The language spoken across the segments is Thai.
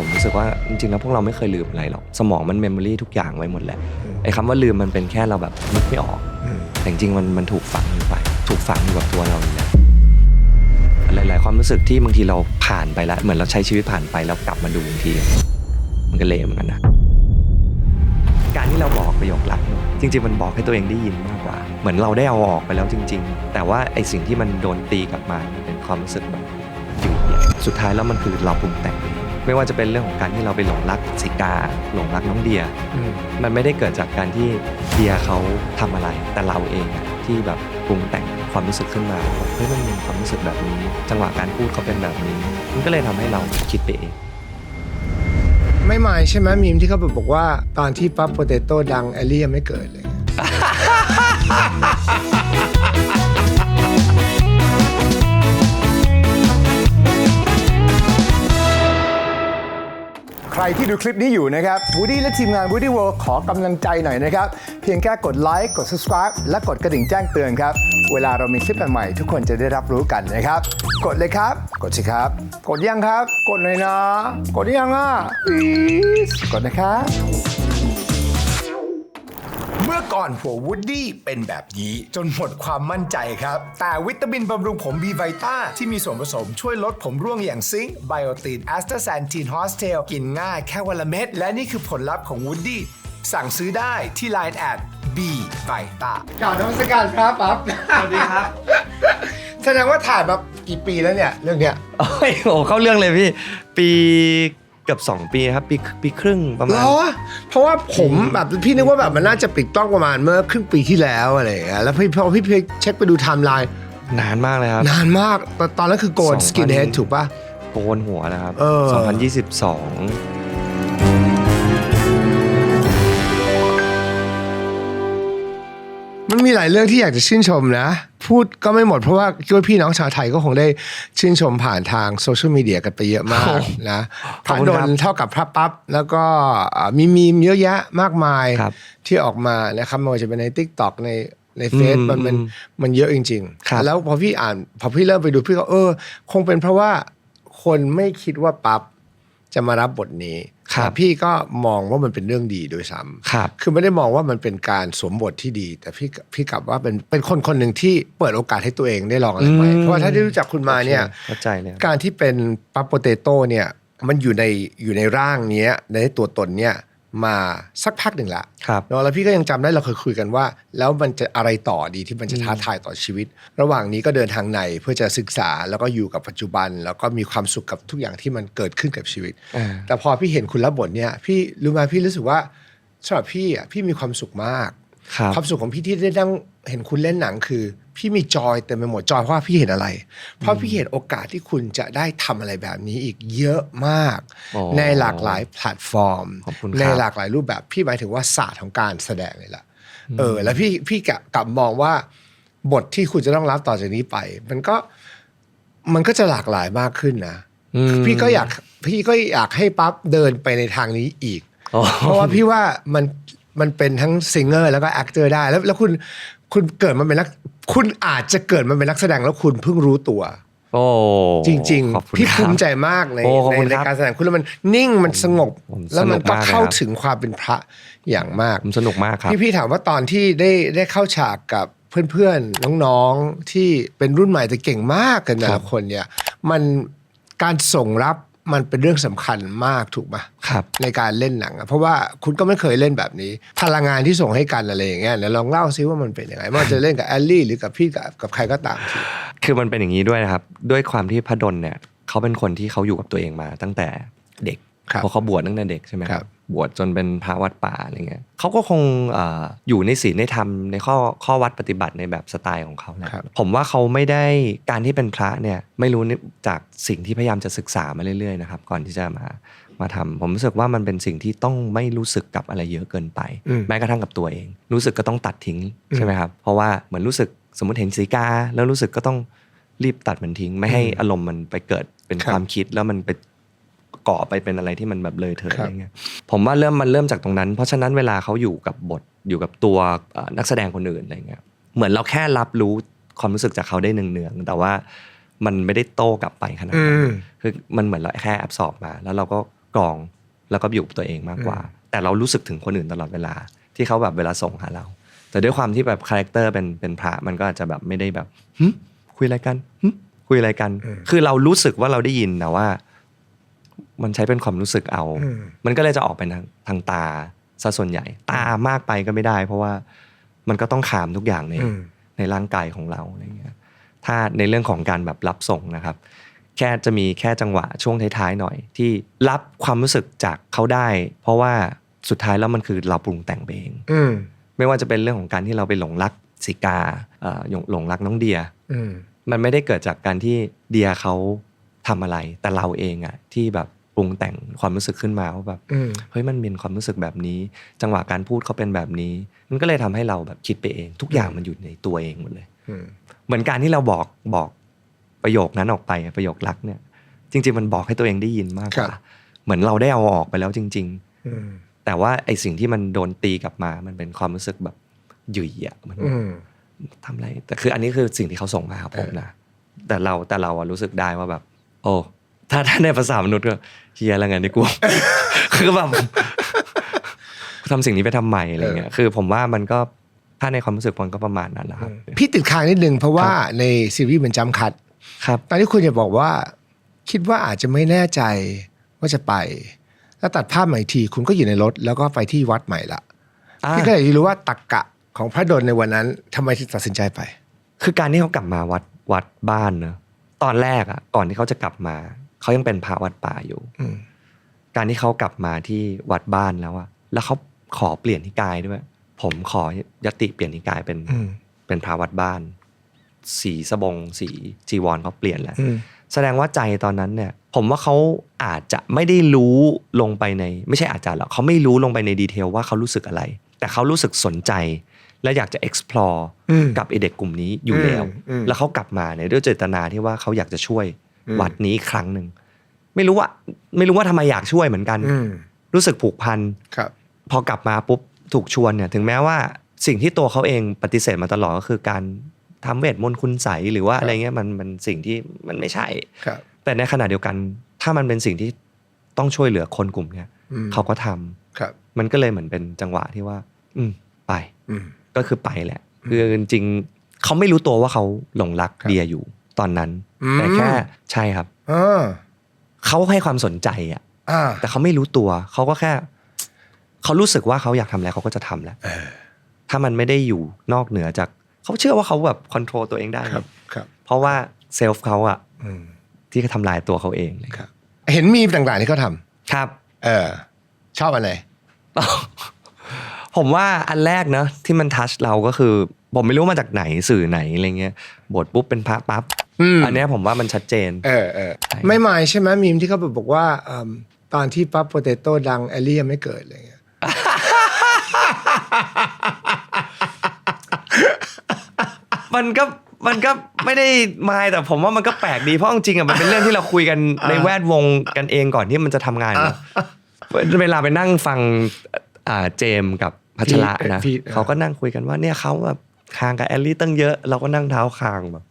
ผมรู้สึกว่าจริงๆแล้วพวกเราไม่เคยลืมอะไรหรอกสมองมันเมมโมรีทุกอย่างไว้หมดแหละไอ้คำว่าลืมมันเป็นแค่เราแบบนึกไม่ออกอืมแต่จริงๆมันมันถูกฝังอยู่ไป ถูกฝังอยู่กับตัวเราอยู่แล้วหลาย ๆ ความรู้สึกที่บางทีเราผ่านไปแล้ว เหมือนเราใช้ชีวิตผ่านไปแล้วกลับมาดูบางที มันก็เละเหมือนกันนะการที่เราบอกประโยครักเนี่ยจริง ๆ มันบอกให้ตัวเองได้ยินมากกว่า เหมือนเราได้เอาออกไปแล้วจริง ๆ แต่ว่าไอ้สิ่งที่มันโดนตีกลับมามันเป็นความรู้สึกแบบอยู่เนี่ยสุดท้ายแล้วมันคือเราปรุงแต่งเอง ไม่ว่าจะเป็นเรื่องของการที่เราไปหลงรักสิกาหลงรักน้องเดียอืมมันไม่ได้เกิดจากการที่เดียเขาทำอะไร แต่เราเองอะที่แบบปรุงแต่งความรู้สึกขึ้นมาว่าเฮ้ยมันมีความรู้สึกแบบนี้ จังหวะการพูดเขาเป็นแบบนี้ มันก็เลยทำให้เราคิดไปเองไม่หมายใช่ไหมมีมที่เขาบอกว่าตอนที่ปั๊บโปเตโต้ดังแอลลี่ยังไม่เกิดเลย ใครที่ดูคลิปนี้อยู่นะครับวูดี้และทีมงาน Woody World ขอกำลังใจหน่อยนะครับ เพียงแค่กดไลค์กด subscribe และกดกระดิ่งแจ้งเตือนครับ เวลาเรามีคลิปใหม่ๆทุกคนจะได้รับรู้กันนะครับ กดเลยครับ กดสิครับ กดยังครับ กดหน่อยนะ กดยังอะ please กดนะครับ มื่อก่อนหัววูดดี้เป็นแบบนี้จนหมดความมั่นใจครับ แต่วิตามินบำรุงผมบีไวต้าที่มีส่วนผสมช่วยลดผมร่วงอย่างซิงค์ไบโอตินแอสตาแซนทีนฮอสเทลกินง่ายแค่วันละเม็ดและนี่คือผลลัพธ์ของวูดดี้สั่งซื้อได้ที่ Line แอดบีไวต้ากล่าวนมัสการครับปั๊บสวัสดีครับ แสดงว่าถ่ายมากี่ปีแล้วเนี่ย เรื่องเนี้ย โอ้ยโอ้เข้าเรื่องเลยพี่ ปีเกือบ2ปีครับปีปีครึ่งประเหมาณรอเพราะว่าผมแบบพี่นึกว่าแบบมันน่าจะปิดกล้องประมาณเมื่อครึ่งปีที่แล้วอะไรอย่างเงี้ยแล้วพี่พอพี่เช็คไปดูไทม์ไลน์นานมากเลยครับ นานมากตอนตอนนั้นคือโกน2000สกินเฮดถูกปะโกนหัวนะครับเออ 2022 มันมีหลายเรื่องที่อยากจะชื่นชมนะ พูดก็ไม่หมดเพราะว่าคิดว่าพี่น้องชาวไทยก็คงได้ชื่นชมผ่านทางโซเชียลมีเดียกันไปเยอะมากโอ้นะพขอบระคุณดครันบเท่ากับพระปั๊บ แล้วก็อ่ามีมีมเยอะแยะมากมายครับที่ออกมานะครับไม่ว่าจะเป็นใน t ิ k t o k ในในเฟซอืมมันมันอืมมันเยอะจริงครับๆแล้วพอพี่อ่านพอพี่เริ่มไปดูพี่ก็เออ คงเป็นเพราะว่าคนไม่คิดว่าปั๊บ จะมารับบทนี้ครับแต่พี่ก็มองว่ามันเป็นเรื่องดีโดยซ้ำครับ คือไม่ได้มองว่ามันเป็นการสวมบทที่ดี แต่พี่พี่กลับว่าเป็นเป็นคนคนหนึ่งที่เปิดโอกาสให้ตัวเองได้ลองอะไรใหม่อืมเพราะว่าถ้าได้รู้จักคุณมาเนี่ยโอคเข้าใจเลยครับการที่เป็นปั๊บโปเตโต้เนี่ยมันอยู่ในอยู่ในร่างเนี้ยในตัวตนเนี่ย มาสักพักหนึ่งละครับเนอะแล้วพี่ก็ยังจำได้เราเคยคุยกันว่า แล้วมันจะอะไรต่อดีที่มันจะท้าทายต่อชีวิต ระหว่างนี้ก็เดินทางในเพื่อจะศึกษาแล้วก็อยู่กับปัจจุบัน แล้วก็มีความสุขกับทุกอย่างที่มันเกิดขึ้นกับชีวิตอ่าแต่พอพี่เห็นคุณรับบทเนี่ยพี่รู้ไหมพี่รู้สึกว่าสำหรับพี่อะพี่มีความสุขมาก ครับความสุขของพี่ที่ได้นั่งเห็นคุณเล่นหนังคือ พี่มีจอยเต็มไปหมดจอยเพราะว่าพี่เห็นอะไร เพราะพี่เห็นโอกาสที่คุณจะได้ทำอะไรแบบนี้อีกเยอะมากโอ้ในหลากหลายแพลตฟอร์ม ขอบคุณครับ ในหลากหลายรูปแบบพี่หมายถึงว่าศาสตร์ของการแสดงเลยล่ะเออ แล้วพี่พี่กลับกลับมองว่า บทที่คุณจะต้องรับต่อจากนี้ไป มันก็มันก็จะหลากหลายมากขึ้นนะอืมพี่ก็อยากพี่ก็อยากให้ปั๊บเดินไปในทางนี้อีกโอ้เพราะว่าพี่ว่ามัน มันเป็นทั้งซิงเกอร์แล้วก็แอคเตอร์ได้แล้วแล้วคุณคุณเกิดมาเป็นนักคุณอาจจะเกิดมาเป็นนักแสดงแล้วคุณเพิ่งรู้ตัว โอ้จริง ขอบคุณๆ พี่ครับภูมิใจมากในโอ้ขอบในคุณในครับการแสดงคุณแล้วมันนิ่งมันสงบ ผมแล้วมันสนุกก็มากเลยเข้าครับถึงความเป็นพระอย่างมาก ผมสนุกมากครับ พี่พี่ถามว่าตอนที่ได้ได้เข้าฉากกับเพื่อนๆ น้องๆ ที่เป็นรุ่นใหม่แต่เก่งมากกันแต่ครัละบคนเนี่ย มันการส่งรับ มันเป็นเรื่องสำคัญมากถูกไหมครับ ในการเล่นหนังอะเพราะว่าคุณก็ไม่เคยเล่นแบบนี้ พลังงานที่ส่งให้กันอะไรอย่างเงี้ยเดี๋ยวลองเล่าซิว่ามันเป็นยังไงไม่ว่าจะเล่นกับแอลลี่หรือกับพี่กับกับใครก็ตามทีคือมันเป็นอย่างนี้ด้วยนะครับ ด้วยความที่พระดลเนี่ยเขาเป็นคนที่เขาอยู่กับตัวเองมาตั้งแต่เด็กครับเพราะเขาบวชตั้งแต่เด็กใช่ไหมคครัรับ บบวชจนเป็นพระวัดป่าอะไรเงี้ยเขาก็คงเอ่ออยู่ในศีลในธรรมในข้อข้อวัดปฏิบัติในแบบสไตล์ของเขาแหละครับผมว่าเขาไม่ได้การที่เป็นพระเนี่ยไม่รู้จากสิ่งที่พยายามจะศึกษามาเรื่อยๆนะครับก่อนที่จะมามาทำผมรู้สึกว่ามันเป็นสิ่งที่ต้องไม่รู้สึกกับอะไรเยอะเกินไปอืมแม้กระทั่งกับตัวเอง รู้สึกก็ต้องตัดทิ้งใช่ไหมครับเพราะว่าเหมือนรู้สึกสมมติเห็นสีกาแล้วรู้สึกก็ต้องรีบตัดมันทิ้ง ไม่ให้อารมณ์มันไปเกิดเป็นครับความคิดแล้วมันไป ก่อไปเป็นอะไรที่มันแบบเลยเถิดครับอะไรเงี้ยผมว่าเริ่มมันเริ่มจากตรงนั้น เพราะฉะนั้นเวลาเขาอยู่กับบทอยู่กับตัวเอ่อนักแสดงคนอื่นอะไรเงี้ยเหมือนเราแค่รับรู้ความรู้สึกจากเขาได้เนืองๆแต่ว่ามันไม่ได้โต้กลับไปขนาดอืนั้นมคือมันเหมือนเราแค่แอบสอบมา แล้วเราก็กรองแล้วก็อยู่กับตัวเองมากกว่า แต่เรารู้สึกถึงคนอื่นตลอดเวลา ที่เขาแบบเวลาส่งหาเรา แต่ด้วยความที่แบบคาแรคเตอร์เป็นเป็นพระมันก็อาจจะแบบไม่ได้แบบหึคุยอะไรกันหึคุยอะไรกัน คือเรารู้สึกว่าเราได้ยินแต่ว่า มันใช้เป็นความรู้สึกเอาอืมมันก็เลยจะออกเป็นทางทางตาซะส่วนใหญ่ ตามากไปก็ไม่ได้ เพราะว่ามันก็ต้องขามทุกอย่างในอืมในร่างกายของเราอะไรเงี้ย ถ้าในเรื่องของการแบบรับส่งนะครับ แค่จะมีแค่จังหวะช่วงท้ายๆหน่อย ที่รับความรู้สึกจากเขาได้ เพราะว่าสุดท้ายแล้วมันคือเราปรุงแต่งไปเองอืมไม่ว่าจะเป็นเรื่องของการที่เราไปหลงรักสิกาเอ่อหลงหลงรักน้องเดียอืมมันไม่ได้เกิดจากการที่เดียเขาทำอะไร แต่เราเองอะที่แบบป รุงแต่งความรู้สึกขึ้นมาว่าแบบอืมเฮ้ยมันมีความรู้สึกแบบนี้ จังหวะการพูดเขาเป็นแบบนี้ มันก็เลยทำให้เราแบบคิดไปเอง ทุกอย่างมันอยู่ในตัวเองหมดเลยอืมเหมือนการที่เราบอกบอกประโยคนั้นออกไปประโยครักเนี่ย จริง ๆ มันบอกให้ตัวเองได้ยินมากกว่าเหมือนเราได้เอาออกไปแล้วจริงอืมๆแต่ว่าไอสิ่งที่มันโดนตีกลับมา มันเป็นความรู้สึกแบบหยุ่ยอะมันอืมทำอะไร แต่คืออันนี้คือสิ่งที่เขาส่งมาครับผมนะแต่เราแต่เราอะรู้สึกได้ว่าแบบ โอ้ถ้าถ้าในภาษามนุษย์ก็ เฮียอะไรเงี้ยนี่กู คือแบบกูทำสิ่งนี้ไปทำไมอะไรเงี้ยคือผมว่ามันก็ถ้าในความรู้สึกมันก็ประมาณนั้นนะครับพี่ติดค้างนิดนึงเพราะว่าในซีรีส์มันจำคัดครับตอนที่คุณจะบอกว่า คิดว่าอาจจะไม่แน่ใจว่าจะไป แล้วตัดภาพใหม่อีกที คุณก็อยู่ในรถ แล้วก็ไปที่วัดใหม่ละอ่าพี่ก็เลยรู้ว่าตักกะของพระดลในวันนั้นทำไมถึงตัดสินใจไป คือการที่เขากลับมาวัดวัดบ้านเนอะตอนแรกอะก่อนที่เขาจะกลับมา เขายังเป็นพระวัดป่าอยู่อืมการที่เขากลับมาที่วัดบ้านแล้วอะแล้วเขาขอเปลี่ยนนิกายด้วย ผมขอยติเปลี่ยนนิกายเป็นอืมเป็นพระวัดบ้าน สีสบง สีจีวรเขาเปลี่ยนแล้วอืมแสดงว่าใจตอนนั้นเนี่ย ผมว่าเขาอาจจะไม่ได้รู้ลงไปใน ไม่ใช่อาจจะหรอกเขาไม่รู้ลงไปในดีเทลว่าเขารู้สึกอะไร แต่เขารู้สึกสนใจและอยากจะ explore อืมกับไอเด็กกลุ่มนี้อยู่แล้วอืมอืมแล้วเขากลับมาเนี่ยด้วยเจตนาที่ว่าเขาอยากจะช่วยอืม วัดนี้อีกครั้งหนึ่งไม่รู้ว่า ไม่รู้ว่าทำไมอยากช่วยเหมือนกัน อืมรู้สึกผูกพัน ครับ พอกลับมาปุ๊บถูกชวนเนี่ยถึงแม้ว่าสิ่งที่ตัวเขาเองปฏิเสธมาตลอดก็คือการทำเวทมนต์คุณใสยหรือว่าครับอะไรเงี้ยมันมันสิ่งที่มันไม่ใช่ ครับ แต่ในขณะเดียวกัน ถ้ามันเป็นสิ่งที่ต้องช่วยเหลือคนกลุ่มเนี้ยอืมเขาก็ทำครับ มันก็เลยเหมือนเป็นจังหวะที่ว่า อืมไปอืม ก็คือไปแหละคือจริงๆเขาไม่รู้ตัวว่าเขาหลงรักครับเดียอยู่ ตอนนั้นอืมแต่แค่ใช่ครับอ่าเขาให้ความสนใจอะอ่าแต่เขาไม่รู้ตัว เขาก็แค่เขารู้สึกว่าเขาอยากทำอะไรเขาก็จะทำแหละเออถ้ามันไม่ได้อยู่นอกเหนือจากเขาเชื่อว่าเขาแบบคอนโทรลตัวเองได้ครับครับ เพราะว่าเซลฟ์เขาอะอืมที่ทำลายตัวเขาเองเลยครับ เห็นมีมต่างๆที่เขาทครับำเออ ชอบอันไหนผมว่าอันแรกเนอะที่มันทัชเราก็คือ ผมไม่รู้มาจากไหนสื่อไหนอะไรเงี้ยบทปุ๊บเป็นพระปั๊บอืมอันเนี้ยผมว่ามันชัดเจน เออเออใช่ไม่หมายใช่ไหมมีมที่เขาบอกว่าอืมตอนที่ปั๊บโปเตโต้ดังแอลลี่ยังไม่เกิดอะไรเงี้ยมันก็มันก็ไม่ได้มายแต่ผมว่ามันก็แปลกดีเพราะจริงๆอะมันเป็นเรื่องที่เราคุยกันในแวดวงกันเองก่อนที่มันจะทำงานเนอะเวลาไปนั่งฟังอ่าเจมส์กับพัชระนะพี่เออเขาก็นั่งคุยกันว่าเนี่ยเขาแบบ คางกับแอลลี่ตั้งเยอะเราก็นั่งเท้าคางแบบ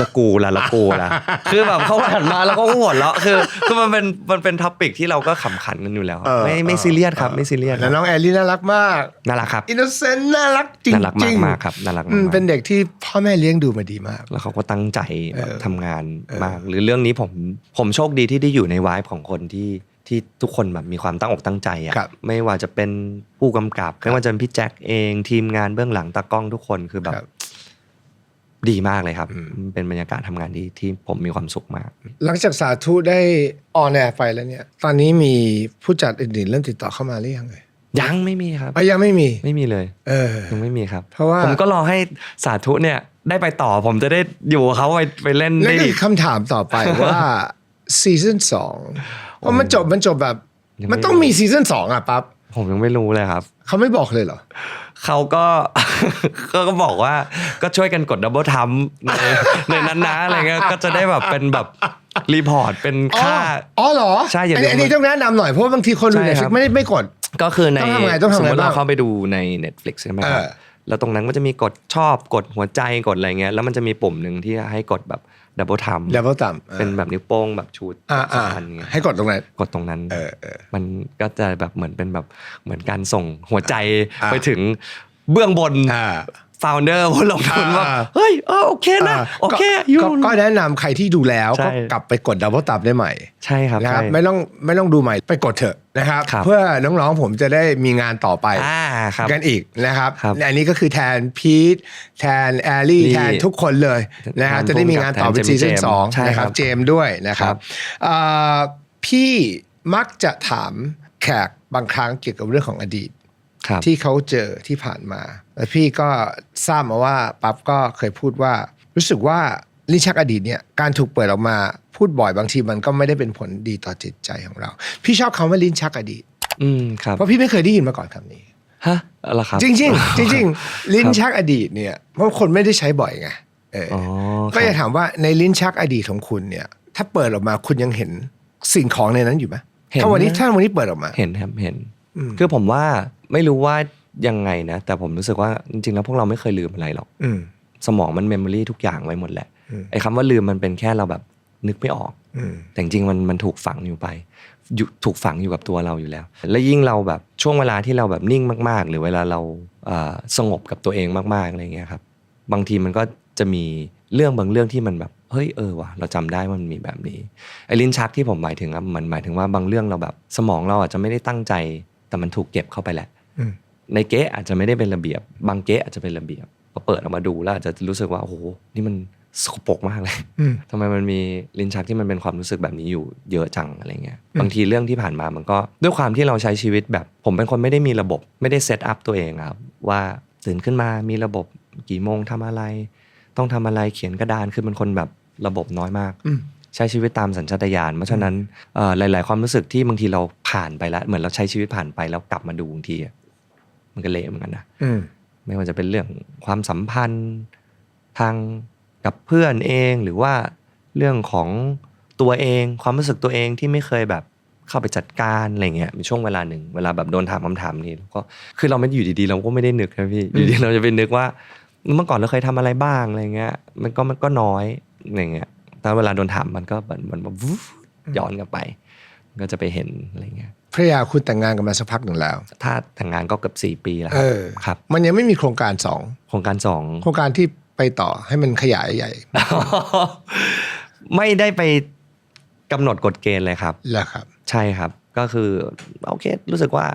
ละกูละละกูละคือแบบเขาหันมาแล้วก็หัวเราะคือคือมันเป็นมันเป็นท็อปิกที่เราก็ขำขันกันอยู่แล้วครับเออไม่ไม่เออซีเรียสครับไม่ซีเรียสแล้วน้องแอลลี่น่ารักมากน่ารักครับอินโนเซนต์น่ารักจริงน่ารักจริมางกมากๆครับน่ารักอืมามกๆเป็นเด็กที่พ่อแม่เลี้ยงดูมาดีมาก แล้วเขาก็ตั้งใจแบบเออทำงานเออมาก หรือเรื่องนี้ผมผมโชคดีที่ได้อยู่ในวายของคนที่ ที่ทุกคนแบบมีความตั้งอกตั้งใจอะครับไม่ว่าจะเป็นผู้กำกับ ไม่ว่าจะเป็นพี่แจ็คเองทีมงานเบื้องหลังตากล้องทุกคนคือแบบครับดีมากเลยครับอืมเป็นบรรยากาศทำงานที่ที่ผมมีความสุขมาก หลังจากสาธุได้ออนแอร์ไปแล้วเนี่ย ตอนนี้มีผู้จัดอื่นๆเริ่มติดต่อเข้ามาหรือยังเลยยังไม่มีครับอะยังไม่มีไม่มีเลย เออยังไม่มีครับ เพราะว่าผมก็รอให้สาธุเนี่ยได้ไปต่อผมจะได้อยู่กับเขาไปไปเล่นแล้วได้ก็อีอีกกคำถามต่อไปว่าซีซั่นสอง เพราะมันจบมันจบแบบ ยังไม่มันต้องมีซีซั่นสองอะปั๊บผมยังไม่รู้เลยครับ เขาไม่บอกเลยเหรอ เขาก็ เขาก็บอกว่าก็ช่วยกันกดดับเบิลทัมในในนั้นนะอะไรเงี้ยก็จะได้แบบเป็นแบบรีพอร์ตเป็นอ๋อค่า อ๋อเหรอใช่อย่าอันลืนี้มอันนี้ต้องแนะนำหน่อยเพราะว่าบางทีคนดูใช่เน็ตคฟรัลิบไม่ได้ไม่กด ก็คือในต้องทำไงต้องทำไงสมมติเราบ้างเข้าไปดูใน Netflix ใช่ไหมครับเออ แล้วตรงนั้นก็จะมีกดชอบกดหัวใจกดอะไรเงี้ยแล้วมันจะมีปุ่มหนึ่งที่ให้กดแบบ ดับเบิลทัมแล้วก็ต่ำเป็นแบบนิ้วโป้งแบบชูดอ่าสอ่าองอันเงี้ยให้กดตรงนั้นกดตรงนั้นเออเออมันก็จะแบบเหมือนเป็นแบบเหมือนการส่งหัวใจอ่าไปถึงเบื้องบนอ่า ฟาวเดอร์ผู้ลงทุนว่าอ่าเฮ้ยเออโอเคนะ โอเคก็อยู่ก็ก็แนะนำใครที่ดูแล้วใช่ก็กลับไปกดดับเบิลตับได้ใหม่ ใช่ครับนะครับใช่ไม่ต้องไม่ต้องดูใหม่ไปกดเถอะนะครับครับเพื่อน้องๆผมจะได้มีงานต่อไปอ่าครับกันอีกนะครับครับและอันนี้ก็คือแทนพีทแทนแอลลี่นี่แทนทุกคนเลยนะครับแทนจะได้มีงานต่อแทนเป็นเจมส์ซีซั่นเจมส์สองใช่นะคครัรับบเจมส์ด้วยนะครับครับเอ่อพี่มักจะถามแขกบางครั้งเกี่ยวกับเรื่องของอดีตครับที่เขาเจอที่ผ่านมา แล้วพี่ก็ทราบมาว่าปั๊บก็เคยพูดว่า รู้สึกว่าลิ้นชักอดีตเนี่ยการถูกเปิดออกมาพูดบ่อยบางทีมันก็ไม่ได้เป็นผลดีต่อจิตใจของเรา พี่ชอบคำว่าลิ้นชักอดีต อืมครับเพราะพี่ไม่เคยได้ยินมาก่อนคำนี้ฮะอะไรครับ จริงๆจริงๆลิ้นชักอดีตเนี่ยเพราะคนไม่ได้ใช้บ่อยไงเออออ๋อก็คจะรับถามว่าในลิ้นชักอดีตของคุณเนี่ย ถ้าเปิดออกมาคุณยังเห็นสิ่งของในนั้นอยู่ไหมเห็นถ้าวันนี้นะถ้าวันนี้เปิดออกมา เห็นครับเห็นอืมคือผมว่าไม่รู้ว่า ยังไงนะ แต่ผมรู้สึกว่าจริงๆแล้วพวกเราไม่เคยลืมอะไรหรอกอืม สมองมันเมมโมรีทุกอย่างไว้หมดแหละอืม ไอ้คำว่าลืมมันเป็นแค่เราแบบนึกไม่ออก อืม แต่จริงๆมันมันถูกฝังอยู่ไปอยู่ถูกฝังอยู่กับตัวเราอยู่แล้ว และยิ่งเราแบบช่วงเวลาที่เราแบบนิ่งมาก ๆ หรือเวลาเราเอ่อสงบกับตัวเองมากๆอะไรเงี้ยครับ บางทีมันก็จะมีเรื่องบางเรื่องที่มันแบบเฮ้ยเออว่ะเราจำได้ว่ามันมีแบบนี้ไอ้ลิ้นชักที่ผมหมายถึงอะมันหมายถึงว่าบางเรื่องเราแบบ สมองเราอาจจะไม่ได้ตั้งใจ แต่มันถูกเก็บเข้าไปแหละ อืม ในเก๊ะอาจจะไม่ได้เป็นระเบียบ บางเก๊ะอาจจะเป็นระเบียบพอเปิดออกมาดูแล้วอาจจะรู้สึกว่าโอ้โหนี่มันสกปรกมากเลยอืมทำไมมันมีลิ้นชักที่มันเป็นความรู้สึกแบบนี้อยู่เยอะจังอะไรเงี้ยอืมบางทีเรื่องที่ผ่านมามันก็ด้วยความที่เราใช้ชีวิตแบบ ผมเป็นคนไม่ได้มีระบบไม่ได้เซตอัพตัวเองอะครับว่าตื่นขึ้นมามีระบบกี่โมงทำอะไร ต้องทำอะไรเขียนกระดานคือเป็นคนแบบระบบน้อยมากอืมใช้ชีวิตตามสัญชาตญาณเพราะฉะนั้นเอ่อหลาย ๆ ความรู้สึกที่บางทีเราผ่านไปแล้ว เหมือนเราใช้ชีวิตผ่านไปแล้วกลับมาดูบางทีอะ มันก็เละเหมือนกันนะอืมไม่ว่าจะเป็นเรื่องความสัมพันธ์ทางกับเพื่อนเองหรือว่าเรื่องของตัวเองความรู้สึกตัวเองที่ไม่เคยแบบเข้าไปจัดการอะไรเงี้ยมีช่วงเวลาหนึ่งเวลาแบบโดนถามคำถามนี้เราก็คือเราไม่ได้อยู่ดีๆ เราก็ไม่ได้นึกนะพี่อยู่ดีๆเราจะไปนึกว่าเมื่อก่อนเราเคยทำอะไรบ้างอะไรเงี้ย มันก็มันก็น้อยอะไรเงี้ยแต่เวลาโดนถามมันก็มันมันแบบวูบย้อนกลับไป ก็จะไปเห็นอะไรเงี้ย ภรรยาคุณแต่งงานกันมาสักพักหนึ่งแล้ว ถ้าแต่งงานก็เกือบสี่ปีแล้วคเอรับอครับ มันยังไม่มีโครงการสองโครงการสองโครงการที่ไปต่อให้มันขยายใหญ่ ไม่ได้ไปกำหนดกฎเกณฑ์เลยครับแล้วครับ ใช่ครับ ก็คือโอเค รู้สึกว่า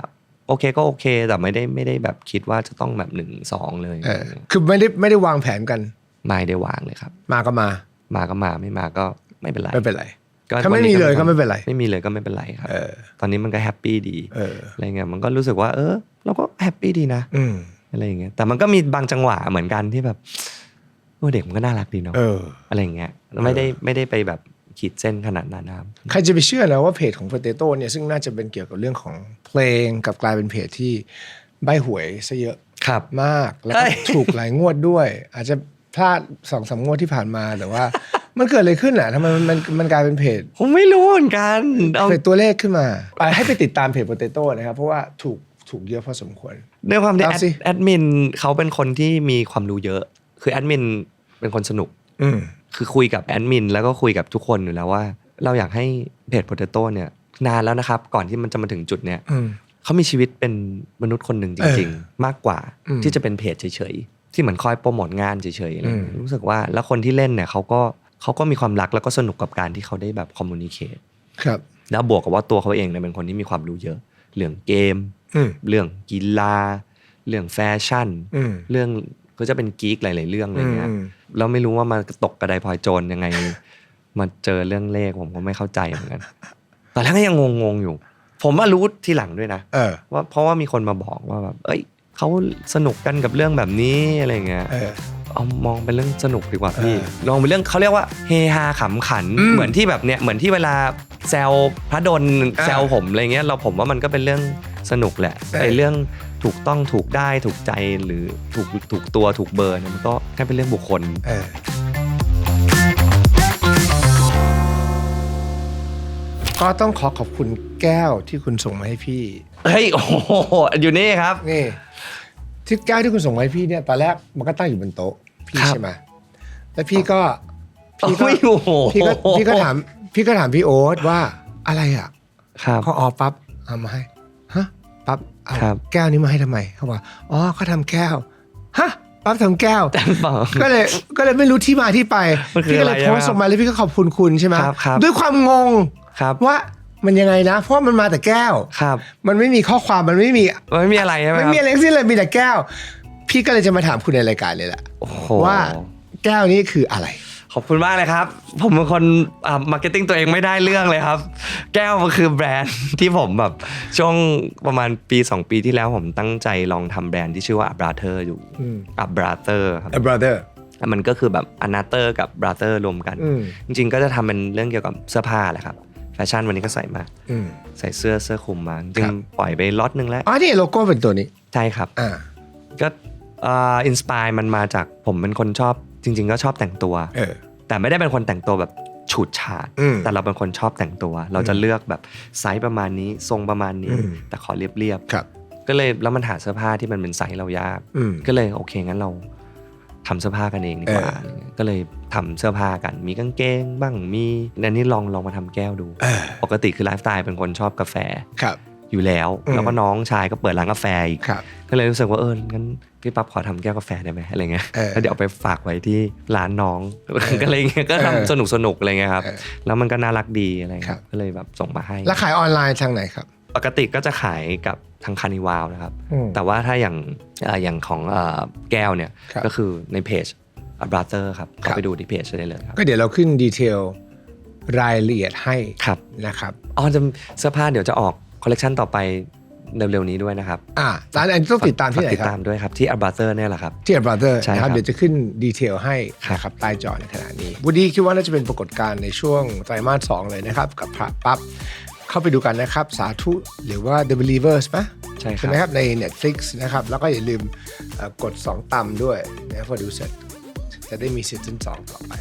โอเคก็โอเค แต่ไม่ได้ไม่ได้แบบคิดว่าจะต้องแบบหนึ่งสองเลยเออคือไม่ได้ไม่ได้วางแผนกัน ไม่ได้วางเลยครับ มาก็มา มาก็มาไม่มาก็ไม่เป็นไรไม่เป็นไร ก็ถ้าไม่วันนี้มีเลยก็ไม่เป็นไร ไม่มีเลยก็ไม่เป็นไรครับเออตอนนี้มันก็แฮปปี้ดีเอออะไรเงี้ยมันก็รู้สึกว่า เออ เราก็แฮปปี้ดีนะอืมอะไรอย่างเงี้ยแต่มันก็มีบางจังหวะเหมือนกันที่แบบโอ้เด็กมันก็น่ารักดีเนาะเอออะไรอย่างเงี้ยไม่ได้ไม่ได้ไปแบบขีดเส้นขนาดนั้นนะครับใครจะไปเชื่อนะว่าเพจของ Potato เนี่ยซึ่งน่าจะเป็นเกี่ยวกับเรื่องของเพลงกับกลายเป็นเพจที่ใบหวยซะเยอะครับมากแล้วเอ้ก็ยถูกหลายงวดด้วย อาจจะพลาดสองสามงวดที่ผ่านมาแต่ว่า มันเกิดอะไรขึ้นอะทำไมมันมันมันกลายเป็นเพจผมไม่รู้เหมือนกันเอาเพจตัวเลขขึ้นมาไปให้ไปติดตามเพจ Potato นะครับ เพราะว่าถูกถูกเยอะพอสมควรด้วยความที่เอาแอดสิ แอดมินเขาเป็นคนที่มีความรู้เยอะ คือแอดมินเป็นคนสนุก อืม คือคุยกับแอดมินแล้วก็คุยกับทุกคนอยู่แล้วว่า เราอยากให้เพจ Potato เนี่ยนานแล้วนะครับ ก่อนที่มันจะมาถึงจุดเนี้ยอืม เขามีชีวิตเป็นมนุษย์คนหนึ่งจริงๆมากกว่าอืมที่จะเป็นเพจเฉยๆที่เหมือนคอยโปรโมทงานเฉยๆอะไรอย่างเงี้ยอืม รู้สึกว่าแล้วคนที่เล่นเนี่ยเขาก็ เขาก็มีความรักแล้วก็สนุกกับการที่เขาได้แบบคอมมูนิเคชครับ แล้วบวกกับว่าตัวเขาเองเนี่ยเป็นคนที่มีความรู้เยอะ เรื่องเกมอืมเรื่องกีฬา เรื่องแฟชั่นอืมเรื่องก็จะเป็นกีกหลาย ๆ เรื่องอะไรเงี้ยอืมแล้วไม่รู้ว่ามาตกกระไดพลอยโจรยังไง มาเจอเรื่องเลขผมก็ไม่เข้าใจเหมือนกันตอนแรกก็ยังงงๆอยู่ ผมมารู้ทีหลังด้วยนะเออว่าเพราะว่ามีคนมาบอกว่าแบบเอ้ยเขาสนุกกันกับเรื่องแบบนี้อะไรเงี้ย เออเอามองเป็นเรื่องสนุกดีกว่าพี่เออลองเป็นเรื่องเขาเรียกว่าเฮฮาขำขันอืมเหมือนที่แบบเนี้ยเหมือนที่เวลาแซวพระดลอ่าแซวผมอะไรเงี้ยเราผมว่ามันก็เป็นเรื่องสนุกแหละเออไอ้เรื่องถูกต้องถูกได้ถูกใจหรือถูกถูกตัวถูกเบอร์เนี่ยมันก็แค่เป็นเรื่องบุคคลเออก็ต้องขอขอบคุณแก้วที่คุณส่งมาให้พี่ เฮ้ย โอ้โห อยู่นี่ครับ นี่ ที่แก้วที่คุณส่งมาให้พี่เนี่ยตอนแรกมันก็ตั้งอยู่บนโต๊ะพี่ครับ ใช่ไหมแล้วพี่ก็พี่ก็ โอ้ยโอ้โหพี่ก็พี่ก็ถามพี่ก็ถามพี่โอ๊ตว่าอะไรอะครับ เขาออปั๊บเอามาให้ฮะปั๊บเอาครับ แก้วนี้มาให้ทำไมเขาบอกอ๋อเขาทำแก้วฮะปั๊บทำแก้ว แต่เปล่า ก็เลยก็เลยไม่รู้ที่มาที่ไปมันคือพี่ก็เลยอะไรโพสต์ครับส่งมาแล้วพี่ก็ขอบคุณคุณใช่ไหมครับครับ ด้วยความงงครับ ว่า มันยังไงนะ เพราะมันมาแต่แก้ว ครับ มันไม่มีข้อความมันไม่มีมันไม่มีอะไรใช่ไหมไม่ครับมีอะไรทั้งสิ้นเลยมีแต่แก้ว พี่ก็เลยจะมาถามคุณในรายการเลยแหละโอ้โหว่าแก้วนี้คืออะไร ขอบคุณมากเลยครับ ผมเป็นคนอ่ามาร์เก็ตติ้งตัวเองไม่ได้เรื่องเลยครับ แก้วมันคือแบรนด์ที่ผมแบบช่วงประมาณปี 2 ปีที่แล้วผมตั้งใจลองทำแบรนด์ที่ชื่อว่า a b r a t h e r อยู่อืม a b r a t h e r ครับ a brother มันก็คือแบบ a n a t h e r กับ b r a t h e r รวมกัน อืม จริงๆ ก็จะทำเป็นเรื่องเกี่ยวกับเสื้อผ้าแหละครับแฟ ชั่นวันนี้ก็ใส่มาอืมใส่เสื้อเสื้อคลุมมาจคริรังบๆปล่อยไปล็อตนึงแล้วอ๋อนี่โลโก้เป็นตัวนี้ ใช่ครับอ่าก็อินสปายมันมาจากผมเป็นคนชอบจริง ๆ ก็ชอบแต่งตัวเออแต่ไม่ได้เป็นคนแต่งตัวแบบฉูดฉาดอืมแต่เราเป็นคนชอบแต่งตัว เราจะเลือกแบบไซส์ประมาณนี้ทรงประมาณนี้อืมแต่ขอเรียบครับๆก็เลยแล้วมันหาเสื้อผ้าที่มันเป็นไซส์เรายากอืมก็เลยโอเคงั้นเรา ทำเสื้อผ้ากันเองดีกว่าเออก็เลยทำเสื้อผ้ากัน มีกางเกงบ้าง มีอันนี้ลองลองมาทำแก้วดูเออปกติคือไลฟ์สไตล์เป็นคนชอบกาแฟครับอยู่แล้วอืมแล้วก็น้องชายก็เปิดร้านกาแฟอีกครับก็เลยรู้สึกว่าเออ งั้นพี่ปั๊บขอทำแก้วกาแฟได้ไหมอะไรเงี้ยเออแล้วเดี๋ยวเอาไปฝากไว้ที่ร้านน้อง ก็เลยเงี้ย ก็เออทำสนุกสนุกๆอะไรเงี้ยครับเออแล้วมันก็น่ารักดีอะไรครัเงี้บยก็เลยแบบส่งมาให้ แล้วขายออนไลน์ทางไหนครับ ปกติก็จะขายกับทางคานิวาลนะครับอืมแต่ว่าถ้าอย่างเอ่ออย่างของเอ่อแก้วเนี่ยครับก็คือในเพจ a b r a t h e r ครับครัเข้าบไปดูที่เพจได้เลยครับ ก็เดี๋ยวเราขึ้นดีเทลรายละเอียดให้ครับนะครับอ๋อจะเสื้อผ้าเดี๋ยวจะออกคอลเลกชันต่อไปเร็วๆนี้ด้วยนะครับ อ่าร้านอันนี้ต้องติดตามที่ไหนฝกติดครัตาบมด้วยครับที่ a b r a t h e r เนี่ยแหละครับ ที่ brother ใช่นะคครัรับบเดี๋ยวจะขึ้นดีเทลให้ครับนะครับใต้จอในขณะนี้วูดดี้คิดว่าน่าจะเป็นปรากฏการณ์ในช่วงไตรมาสสองเลยนะครับ กับพระปั๊บ เข้าไปดูกันนะครับ สาธุหรือว่า The Believers ไหมใช่ครับนะครับใน Netflix นะครับ แล้วก็อย่าลืมกด 2 ต่ำด้วยนะพอดูเสร็จ จะได้มีซีซั่นสองต่อไป